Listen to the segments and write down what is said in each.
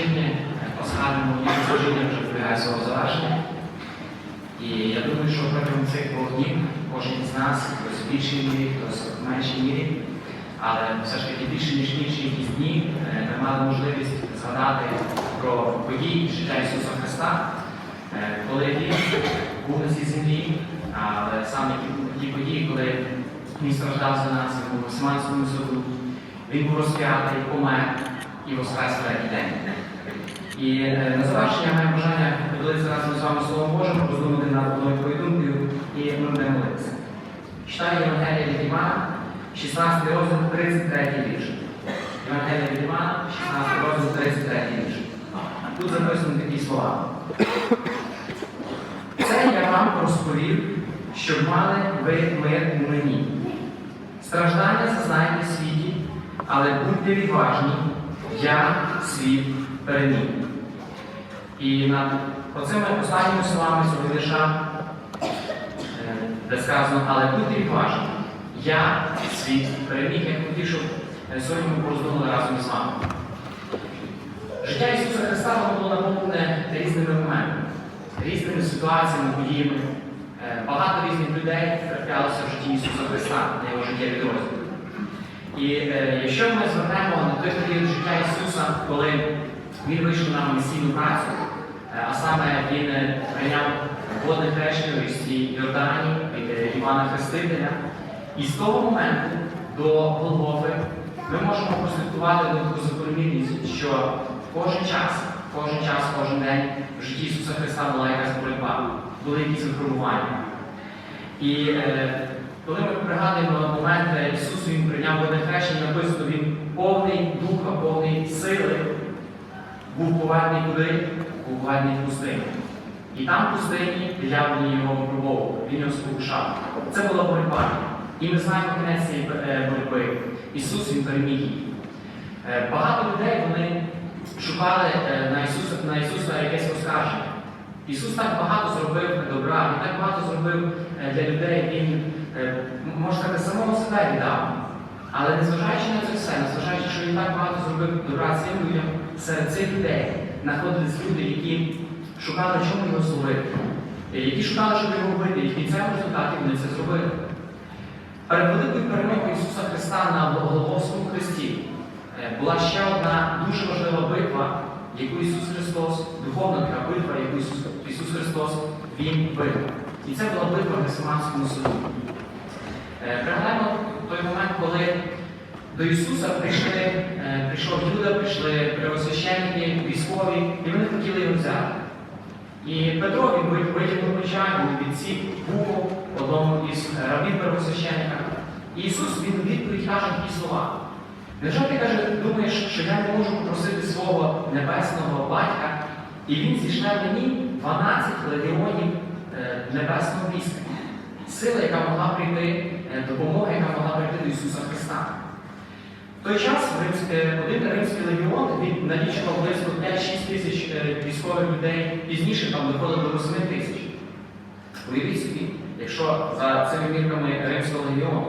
е, пасхальному служіння вже вбігає свого завершення. І я думаю, що протягом цих двох днів кожен з нас, хтось в більшій мірі, хтось в меншій мірі, але все ж таки більше, ніж інші якісь дні, е, ми мали можливість згадати про події життя Ісуса Христа, е, коли Він був на цій землі, але саме ті, події, коли Він страждав за нас, він був в Гефсиманському суду, він був розп'ятий, помер і воскрес третій день. І е, на завершення маю бажання поділитися разом з вами Словом Божим, роздумати над одною твоєю думкою, і ми будемо молитися. Читаю Євангелія від Івана, 16 розділ, 33 вірш. Євангелія від Івана, 16 розділ, 33 вірш. Тут записані такі слова. Це я вам розповів, щоб мали ви мир у мені. Страждання зазнаєте в світі, але будьте відважні, я світ переміг. І над оцими останніми словами цього вірша, е, де сказано, але будьте відважні, я світ переміг. Я хотів, щоб е, сьогодні ми пороздумали разом із вами. Життя Ісуса Христа було наповнене різними моментами, різними ситуаціями, подіями. Е, Багато різних людей траплялося в житті Ісуса Христа на його життєві розділи. І якщо ми звернемо на той період життя Ісуса, коли Він вийшов на місійну працю, е, а саме Він е, прийняв водне хрещення в річці Йордані від е, Івана Хрестителя, і з того моменту до Голгофи ми можемо прослідкувати таку закономірність, що кожен час, кожен час, кожен день в житті Ісуса Христа була якась боротьба, були якісь випробування. І коли ми пригадуємо момент, де Ісус Він прийняв водне хрещення, написано, Він повний духа, повний сили, був поведений куди? Був поведений в пустині. І там в пустині диявол його випробовував, він його спокушав. Це була боротьба. І ми знаємо кінець цієї е, боротьби. Ісус Він переміг її. Е, Багато людей вони шукали е, на Ісуса, на Ісуса якесь оскарження. Ісус так багато зробив добра, Він так багато зробив для людей, Він, можна сказати, самого себе віддав. Але незважаючи на це все, незважаючи, що він так багато зробив добра цим людям, серед цих людей знаходились люди, які шукали, чому його зловити, які шукали, щоб його вбити, і в кінцевому результаті вони це зробили. Перед великою перемогою Ісуса Христа на Голгофському Христі е, була ще одна дуже важлива битва, яку Ісус Христос, духовна така битва, яку Ісус, Ісус Христос Він виграв. І це була битва в Гесиманському суді. Е, Пригадаємо той момент, коли до Ісуса прийшли, е, прийшов Юда, прийшли первосвященники, військові, і вони хотіли його взяти. І Петро він витягнув він відсік вухо одному із рабів первосвященника. І Ісус він відповідь каже такі слова. Невже ти каже, думаєш, що я не можу попросити свого небесного батька, і він зійшли мені 12 легіонів е, небесного війська? Сила, яка могла прийти, е, допомога, яка могла прийти до Ісуса Христа. Той час римське- один римський легіон він налічував близько 5-6 тисяч е, військових людей, пізніше там доходило до 8 тисяч. Уявіть собі, якщо за цими мірками римського легіону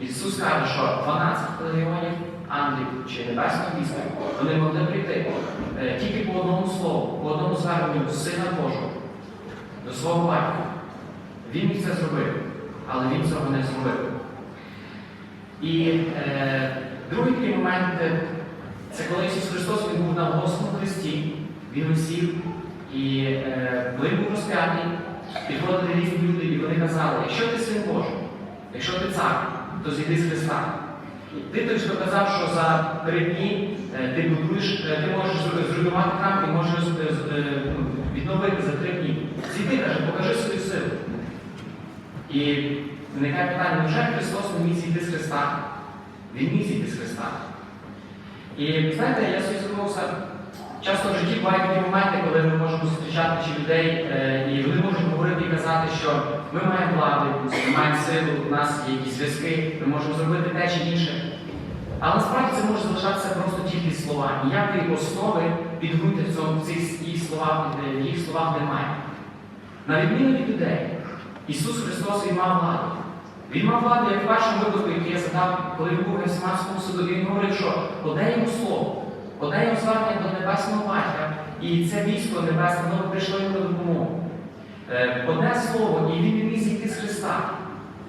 Ісус каже, що 12 легіонів ангелів чи небесного війська, вони могли прийти е, тільки по одному слову, по одному зверненню Сина Божого до свого батька. Він міг це зробити, але він цього не зробив. І е, другий такий момент це коли Ісус Христос він був на Голгофському хресті, Він висів, і е, був розп'ятий, підходили різні люди, і вони казали, якщо ти син Божий, якщо ти цар, то зійди з Христа. Ти той, що казав, що за три дні е, ти будуєш, е, ти можеш зруйнувати храм, ти можеш е, ну, відновити за три дні. Зійди, каже, покажи свою силу. І виникає питання, невже Христос не міг зійти з Христа? Міг з Христа. І знаєте, я задумався, часто в житті бувають такі моменти, коли ми можемо зустрічати чи людей, е, і вони можуть говорити і казати, що ми маємо владу, ми маємо силу, у нас є якісь зв'язки, ми можемо зробити те чи інше. Але насправді це може залишатися просто тільки слова. Ніякої основи підґрунтя в цьому- в цих словах, в їх словах немає. На відміну від людей, Ісус Христос Він мав владу. Він мав владу, як в першому випадку, який я задав, коли він був в Гефсиманському суду, він говорив, що одне йому слово, одне його звернення до небесного батька, і це військо небесне, воно прийшло йому на допомогу. Е, Одне слово, і він не міг зійти з Христа.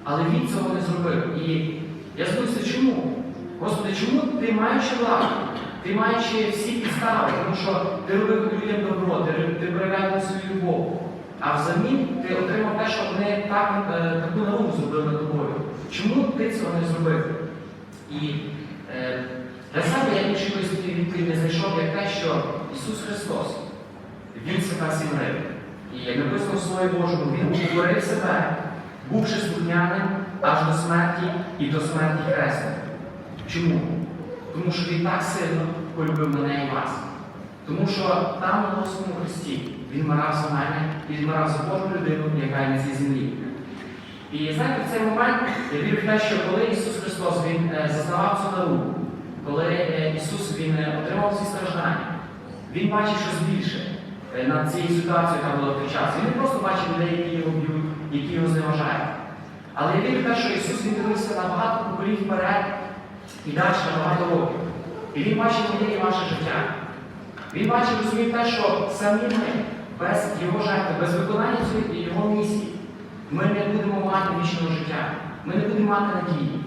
Але він цього не зробив. І я задумався, чому? Господи, чому ти маючи владу, ти маючи всі підстави, тому що ти робив людям добро, ти, ти проявляв свою любов. А взамін ти отримав те, що вони так, е, таку науку зробили над тобою. Чому ти цього не зробив? І е, для себе я іншої відповіді не знайшов як те, що Ісус Христос, Він себе сім'ї. І як написано в Слові Божому, Він утворив себе, бувши слухняним аж до смерті і до смерті хресної. Чому? Тому що Він так сильно полюбив мене і вас. Тому що там на Господному Христі Він марав за мене і він марав за кожну людину, яка є на цій землі. І знаєте, в цей момент я вірю в те, що коли Ісус Христос Він е, зазнавав цю наруку, коли е, Ісус Він е, отримав ці страждання, Він бачив щось більше над цією ситуацією, яка була в той час. Він не просто бачив людей, які його б'ють, які його зневажають. Але я вірю в те, що Ісус Він дивився на багато поколінь вперед і далі на багато років. І Він бачив моє і ваше життя. Він бачив розумів те, що самі ми без його жертви, без виконання цієї його місії, ми не будемо мати вічного життя, ми не будемо мати надії.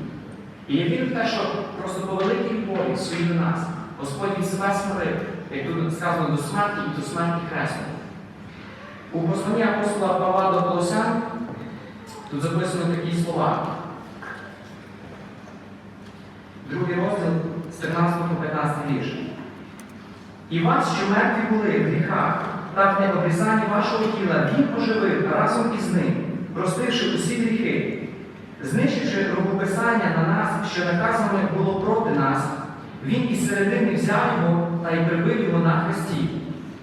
І я вірю в те, що просто по великій любові своїй до нас, Господь від себе смирив, як тут сказано, до смерті і до смерті хресної. У посланні апостола Павла до Колосян тут записано такі слова. Другий розділ з 13 по 15 вірш. І вас, що мертві були в гріхах, та в необрізанні вашого тіла, Він оживив разом із ним, простивши усі гріхи, знищивши рукописання на нас, що наказане було проти нас, Він із середини взяв його та й прибив його на хресті,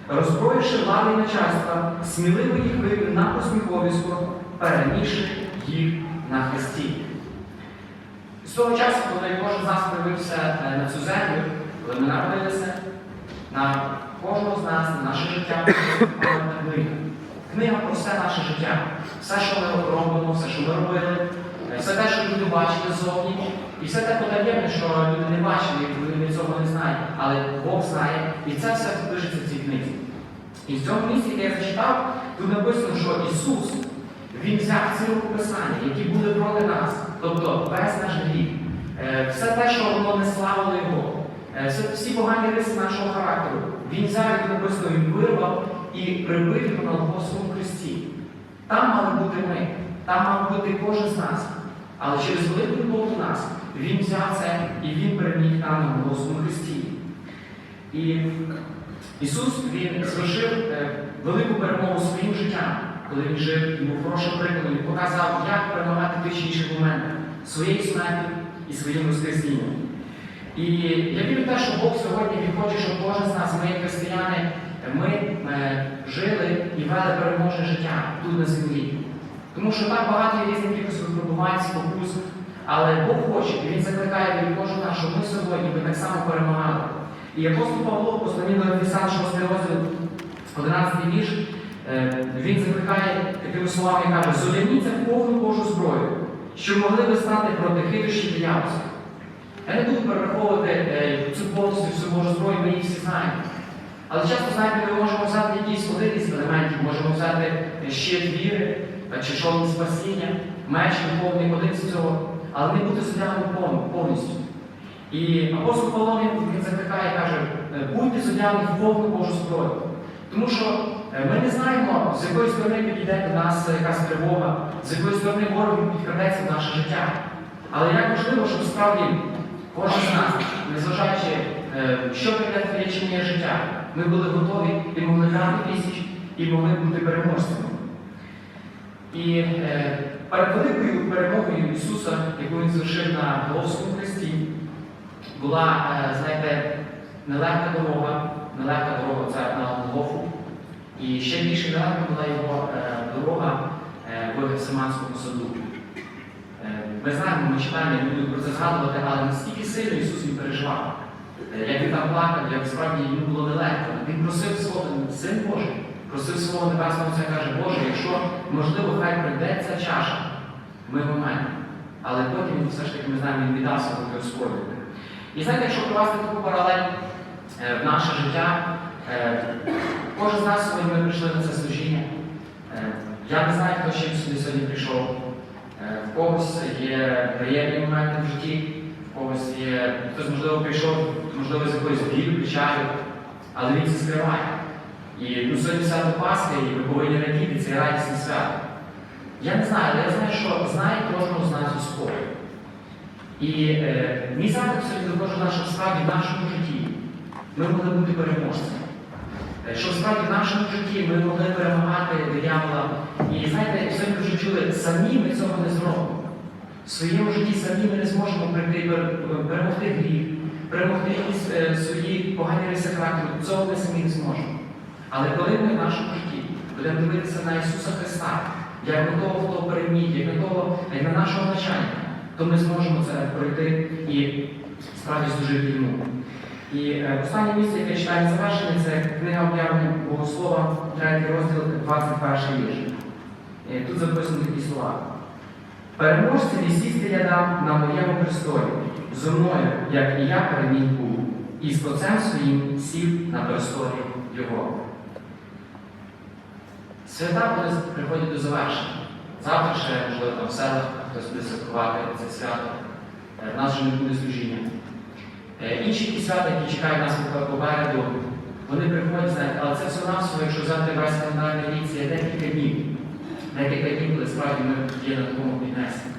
розброївши влади начальства, сміливо їх вивів на посміховисько, перенісши їх на хресті. З того часу, коли кожен з нас появився е, на цю землю, коли ми народилися, на кожного з нас, на наше життя, книга. Книга про все наше життя. Все, що ми робимо, все, що ми робили, все те, що люди бачили ззовні, і все те потаємне, що люди не бачили, люди цього не знають. Але Бог знає, і це все пишеться в цій книзі. І в цьому місці, яке я зачитав, тут написано, що Ісус, Він взяв ці рукописання, які були проти нас, тобто весь наш гріх, е, все те, що воно не славило Його, е, все- всі погані риси нашого характеру, Він написано, Він вирвав і прибив його на Господному Христі. Там мали бути ми, там мав бути кожен з нас. Але через велику любов до нас Він взяв це і Він переміг нам на Господному Христі. І Ісус Він звершив е, велику перемогу своїм життям, коли він жив і був хорошим прикладом, він показав, як перемагати тих чи інших моментах своєю смертю і своїм воскресінням. І я вірю в те, що Бог сьогодні він хоче, щоб кожен з нас, ми, християни, ми е, жили і вели переможне життя тут на землі. Тому що так багато різних якихось випробувань, спокус, але Бог хоче, і Він закликає від кожного нас, щоб ми сьогодні ми так само перемагали. І апостол Павло, послані до Ефесан 6 розділ, 11 вірш, е, він закликає такими словами і каже, зодягніться в повну Божу зброю, щоб могли ви стати проти хитрощів диявольських. Я не буду перераховувати е, цю повністю всю Божу зброю, ми її всі знаємо. Але часто, знаєте, ми можемо взяти якісь один із елементів, можемо взяти щит віри, та чи шолом спасіння, меч духовний, один з цього, але не бути пов- повністю. І апостол Павло він, закликає, каже, е, будьте зодягнені в повну Божу зброю. Тому що е, ми не знаємо, з якої сторони підійде до нас якась тривога, з якої сторони ворог підкрадеться в наше життя. Але як важливо, щоб справді кожен з нас, незважаючи, е, що прийде чи життя, ми були готові і могли дати тисяч, і могли бути переможцями. І е, перед великою перемогою Ісуса, яку Він звершив на Головському хресті, була, е, знаєте, нелегка дорога, нелегка дорога це на Голгофу. І ще більше нелегка була його дорога е, в Гефсиманському саду. Ми знаємо, ми читаємо, я не буду про це згадувати, але наскільки сильно Ісус він переживав. Е, Як він там плакав, як справді йому було нелегко. Він просив свого Син Божий, просив свого небесного Отця, каже, Боже, якщо можливо, хай прийде ця чаша мимо мене. Але потім все ж таки ми знаємо, він віддався до Господу. І знаєте, якщо провести таку паралель, е, в наше життя. Е, Кожен з нас сьогодні ми прийшли на це служіння. Я не знаю, хто ще сюди сьогодні прийшов. Е, В когось є приємні моменти в житті, в когось є, хтось, можливо, прийшов, можливо, з якоюсь біль, печалю, але він це скриває. І ну, сьогодні свято Пасхи, і ви повинні радіти, це радісне свято. Я не знаю, але я знаю, що знає кожного з нас Господь. І е, мій заклик сьогодні до кожного нашого справді в нашому житті ми могли бути переможцями. Е, Щоб справді в нашому житті ми могли перемагати диявола. І знаєте, сьогодні ми вже чули, самі ми цього не зробимо. В своєму житті самі ми не зможемо перемогти гріх, перемогти е, свої погані риси характеру. Цього ми самі не зможемо. Але коли ми в нашому житті будемо дивитися на Ісуса Христа, як на того, хто переміг, як на того, як на нашого начальника, то ми зможемо це пройти і справді служити йому. І е, останнє місце, яке читаю на завершення, це книга об'явлення Богослова, 3 розділ, 21 вірш. Е, Тут записані такі слова. Переможцеві сісти я дам на моєму престолі, зо мною, як і я переміг був, і з отцем своїм сів на престолі його. Свята вони приходять до завершення. Завтра ще, можливо, там в селах хтось буде святкувати це свято. Е, В нас вже не буде служіння. Е, Інші такі свята, які чекають нас попереду, вони приходять, знаєте, але це все навсього, якщо взяти весь календарний рік, це декілька днів. Декілька днів, коли справді ми є на такому піднесенні.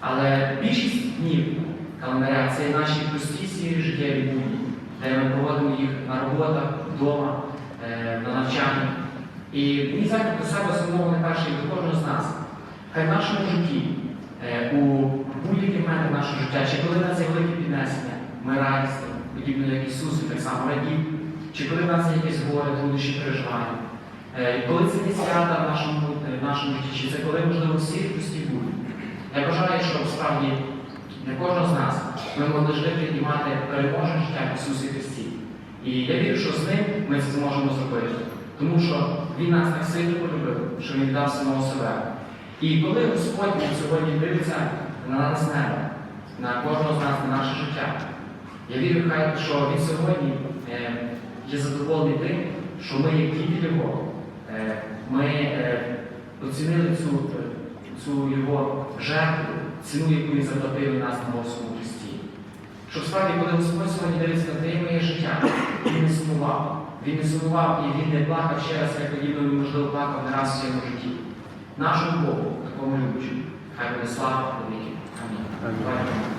Але більшість днів календаря це наші прості сірі життєві будні, де ми проводимо їх на роботах, вдома, е, на навчанні. І мій заклик до себе спрямований перший до кожного з нас. Хай в нашому житті, е, у будь-який момент нашого життя, чи коли в нас є велике піднесення, ми радісні, подібно як Ісус, Він так само радів, чи коли в нас є якесь горе, труднощі, переживання. Е, Коли це є свята в нашому, в нашому житті, це коли, можливо, всі прості будні. Я бажаю, щоб справді для кожного з нас ми могли жити і мати переможне життя в Ісусі Христі. І я вірю, що з ним ми це зможемо зробити. Тому що Він нас так сильно полюбив, що Він дав самого себе. І коли Господь сьогодні дивиться на нас з неба, на кожного з нас, на наше життя, я вірю, хай, що Він сьогодні е, є задоволений тим, що ми, як діти Його, ми е, оцінили цю, е, цю Його жертву, ціну, яку Він заплатив нас на Господу Христі. Щоб справді, коли Господь сьогодні дивиться на твоє моє життя, Він не сумував. Він не сумував і він не плакав ще раз, як подібно він, можливо, плакав не раз в своєму житті. Нашому Богу, такому любчому, хай буде слава велике. Амінь.